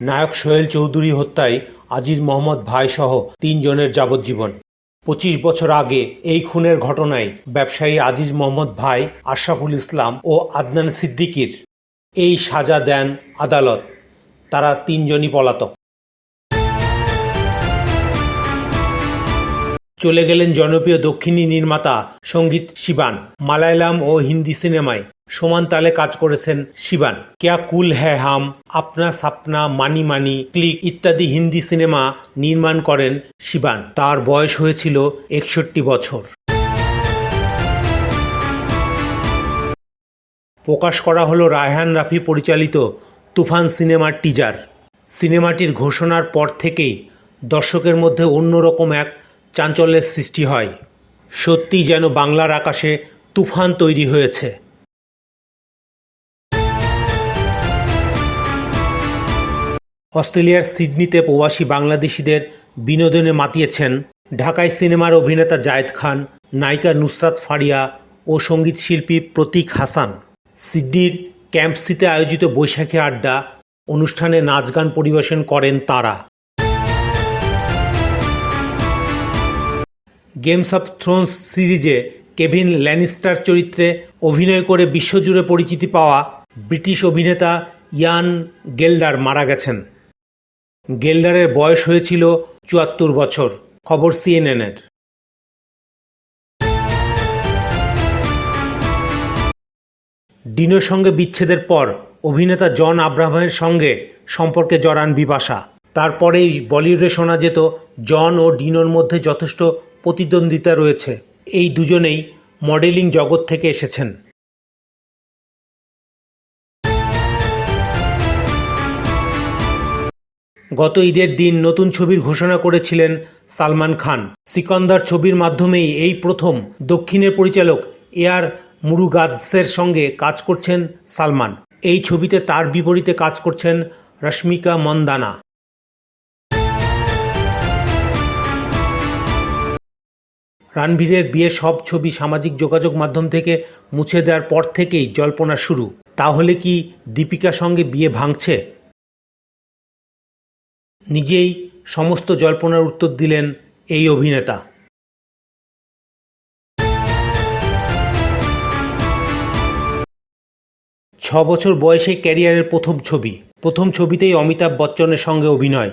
নায়ক সোহেল চৌধুরী হত্যায় আজিজ মোহাম্মদ ভাই সহ তিনজনের যাবজ্জীবন। পঁচিশ বছর আগে এই খুনের ঘটনায় ব্যবসায়ী আজিজ মোহাম্মদ ভাই, আশরাফুল ইসলাম ও আদনান সিদ্দিকির এই সাজা দেন আদালত। তারা তিনজনই পলাতক। চলে গেলেন জনপ্রিয় দক্ষিণী নির্মাতা সংগীত শিবান। মালায়ালাম ও হিন্দি সিনেমায় সমান তালে কাজ করেছেন শিবান। ক্যা কুল হ্যায় হাম, আপনা সাপনা, মানি মানি, ক্লিক ইত্যাদি হিন্দি সিনেমা নির্মাণ করেন শিবান। তার বয়স হয়েছিল একষট্টি বছর। প্রকাশ করা হলো রায়হান রাফি পরিচালিত তুফান সিনেমার টিজার সিনেমাটির ঘোষণার পর থেকেই দর্শকের মধ্যে অন্যরকম এক চাঞ্চল্যের সৃষ্টি হয়। সত্যি যেন বাংলার আকাশে তুফান তৈরি হয়েছে। অস্ট্রেলিয়ার সিডনিতে প্রবাসী বাংলাদেশিদের বিনোদনে মাতিয়েছেন ঢাকায় সিনেমার অভিনেতা জায়েদ খান, নায়িকা নুসরাত ফারিয়া ও সংগীত শিল্পী প্রতীক হাসান। সিডনির ক্যাম্পসিতে আয়োজিত বৈশাখী আড্ডা অনুষ্ঠানে নাচ গান পরিবেশন করেন তারা। গেমস অফ থ্রোনস সিরিজে কেভিন ল্যানিস্টার চরিত্রে অভিনয় করে বিশ্বজুড়ে পরিচিতি পাওয়া ব্রিটিশ অভিনেতা ইয়ান গেলডার মারা গেছেন। গেলডারের বয়স হয়েছিল চুয়াত্তর বছর, খবর সিএনএনের ডিনোর সঙ্গে বিচ্ছেদের পর অভিনেতা জন আব্রাহামের সঙ্গে সম্পর্কে জড়ান বিপাশা। তারপরেই বলিউডে শোনা যেত জন ও ডিনোর মধ্যে যথেষ্ট প্রতিদ্বন্দ্বিতা রয়েছে। এই দুজনেই মডেলিং জগৎ থেকে এসেছেন। গত ঈদের দিন নতুন ছবির ঘোষণা করেছিলেন সালমান খান। সিকন্দার ছবির মাধ্যমেই এই প্রথম দক্ষিণের পরিচালক এয়ার মুরুগাদসের সঙ্গে কাজ করছেন সালমান। এই ছবিতে তার বিপরীতে কাজ করছেন রশ্মিকা মন্দানা। রণবীরের বিয়ের সব ছবি সামাজিক যোগাযোগ মাধ্যম থেকে মুছে দেওয়ার পর থেকেই জল্পনা শুরু। তাহলে কি দীপিকার সঙ্গে বিয়ে ভাঙছে? নিজেই সমস্ত জল্পনার উত্তর দিলেন এই অভিনেতা। ছ বছর বয়সে ক্যারিয়ারের প্রথম ছবি। প্রথম ছবিতেই অমিতাভ বচ্চনের সঙ্গে অভিনয়।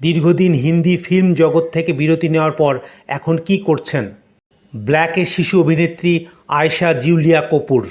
দীর্ঘদিন হিন্দি ফিল্ম জগৎ থেকে বিরতি নেওয়ার পর এখন কি করছেন? ব্ল্যাকের শিশু অভিনেত্রী আয়েশা জিউলিয়া কপুর।